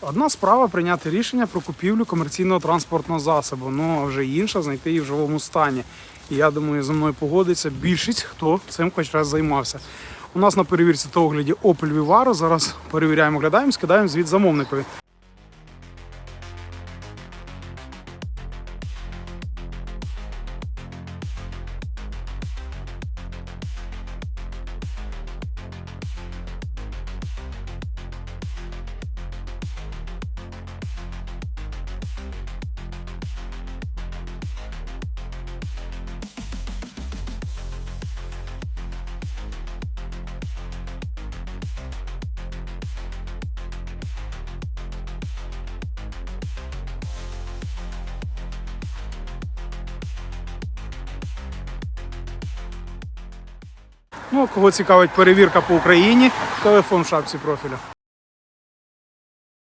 одна справа прийняти рішення про купівлю комерційного транспортного засобу. Ну а вже інша знайти її в живому стані. І я думаю, за мною погодиться більшість, хто цим хоч раз займався. У нас на перевірці та огляді Opel Vivaro. Зараз перевіряємо, оглядаємо, скидаємо звіт замовникові. Ну, кого цікавить перевірка по Україні, телефон в шапці профілю.